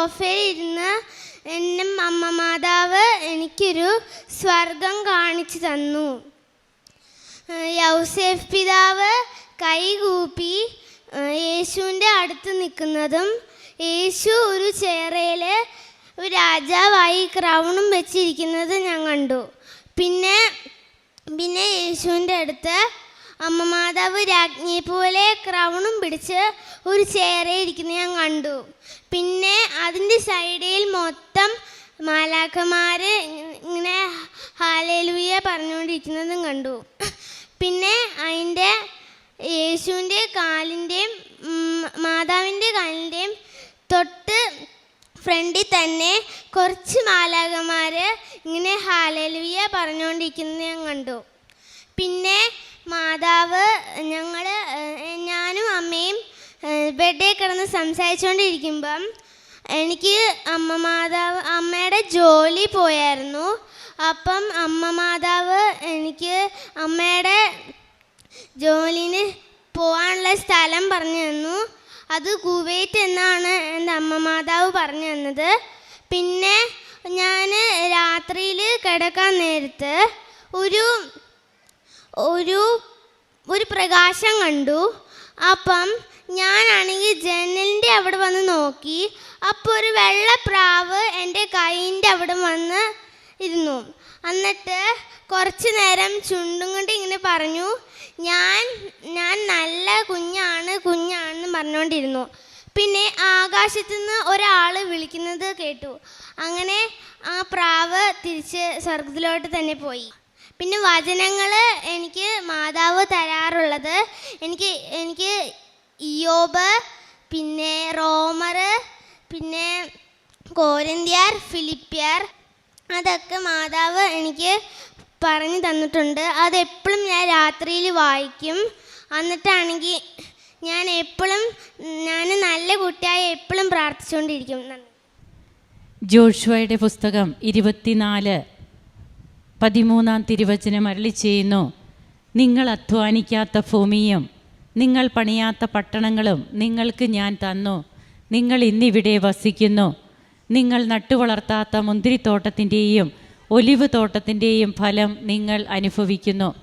സോഫയിൽ ഇരുന്ന് എന്നെ അമ്മ മാതാവ് എനിക്കൊരു സ്വർഗം കാണിച്ചു തന്നു. യൗസേഫ് പിതാവ് കൈകൂപ്പി യേശുവിന്റെ അടുത്ത് നിൽക്കുന്നതും യേശു ഒരു ചേറയിൽ രാജാവായി ക്രൗണും വെച്ചിരിക്കുന്നത് ഞാൻ കണ്ടു. പിന്നെ പിന്നെ യേശുവിന്റെ അടുത്ത് അമ്മ മാതാവ് രാജ്ഞിയെ പോലെ ക്രൗണും പിടിച്ച് ഒരു ഇരിക്കുന്ന ഞാൻ കണ്ടു. പിന്നെ അതിന്റെ സൈഡിൽ മൊത്തം മാലാഖമാർ ഇങ്ങനെ ഹാലേലുയ പറഞ്ഞുകൊണ്ടിരിക്കുന്നതും കണ്ടു. പിന്നെ അതിന്റെ യേശുവിന്റെ കാലിന്റെയും മാതാവിന്റെ കാലിന്റെയും തൊട്ട് ഫ്രണ്ടിൽ തന്നെ കുറച്ച് മാലാകന്മാർ ഇങ്ങനെ ഹാലലുയ പറഞ്ഞുകൊണ്ടിരിക്കുന്നത് ഞാൻ കണ്ടു. പിന്നെ മാതാവ് ഞങ്ങൾ ഞാനും അമ്മയും ബെഡിൽ കിടന്ന് സംസാരിച്ചുകൊണ്ടിരിക്കുമ്പം എനിക്ക് അമ്മ മാതാവ് അമ്മയുടെ ജോലി പോയായിരുന്നു. അപ്പം അമ്മ മാതാവ് എനിക്ക് അമ്മയുടെ ജോലിന് പോകാനുള്ള സ്ഥലം പറഞ്ഞു തന്നു. അത് കുവൈറ്റ് എന്നാണ് എന്റെ അമ്മ മാതാവ് പറഞ്ഞു തന്നത്. പിന്നെ ഞാൻ രാത്രിയിൽ കിടക്കാൻ നേരത്ത് ഒരു ഒരു ഒരു പ്രകാശം കണ്ടു. അപ്പം ഞാനാണെങ്കിൽ ജനലിന്റെ അവിടെ വന്ന് നോക്കി. അപ്പോൾ ഒരു വെള്ളപ്രാവ് എന്റെ കൈയിന്റെ അവിടെ വന്ന് ഇരുന്നു. എന്നിട്ട് കുറച്ച് നേരം ചുണ്ടും കൊണ്ട് ഇങ്ങനെ പറഞ്ഞു ഞാൻ ഞാൻ നല്ല കുഞ്ഞാണ് കുഞ്ഞാണെന്ന് പറഞ്ഞുകൊണ്ടിരുന്നു. പിന്നെ ആകാശത്തു നിന്ന് ഒരാൾ വിളിക്കുന്നത് കേട്ടു. അങ്ങനെ ആ പ്രാവ് തിരിച്ച് സ്വർഗത്തിലോട്ട് തന്നെ പോയി. പിന്നെ വചനങ്ങൾ എനിക്ക് എനിക്ക് ഇയോബ് പിന്നെ റോമർ പിന്നെ കോരിന്ത്യർ ഫിലിപ്പിയർ അതൊക്കെ മാതാവ് എനിക്ക് പറഞ്ഞു തന്നിട്ടുണ്ട്. അതെപ്പോഴും ഞാൻ രാത്രിയിൽ വായിക്കും. എന്നിട്ടാണെങ്കിൽ ഞാൻ എപ്പോഴും ഞാൻ നല്ല കുട്ടിയായി എപ്പോഴും പ്രാർത്ഥിച്ചുകൊണ്ടിരിക്കും. ജോഷുവയുടെ പുസ്തകം ഇരുപത്തിനാല് പതിമൂന്നാം തിരുവചനം അരളി ചെയ്യുന്നു. നിങ്ങൾ അധ്വാനിക്കാത്ത ഭൂമിയും നിങ്ങൾ പണിയാത്ത പട്ടണങ്ങളും നിങ്ങൾക്ക് ഞാൻ തന്നു. നിങ്ങൾ ഇന്നിവിടെ വസിക്കുന്നു. നിങ്ങൾ നട്ടുവളർത്താത്ത മുന്തിരിത്തോട്ടത്തിന്റെയും ഒലിവ് തോട്ടത്തിന്റെയും ഫലം നിങ്ങൾ അനുഭവിക്കുന്നു.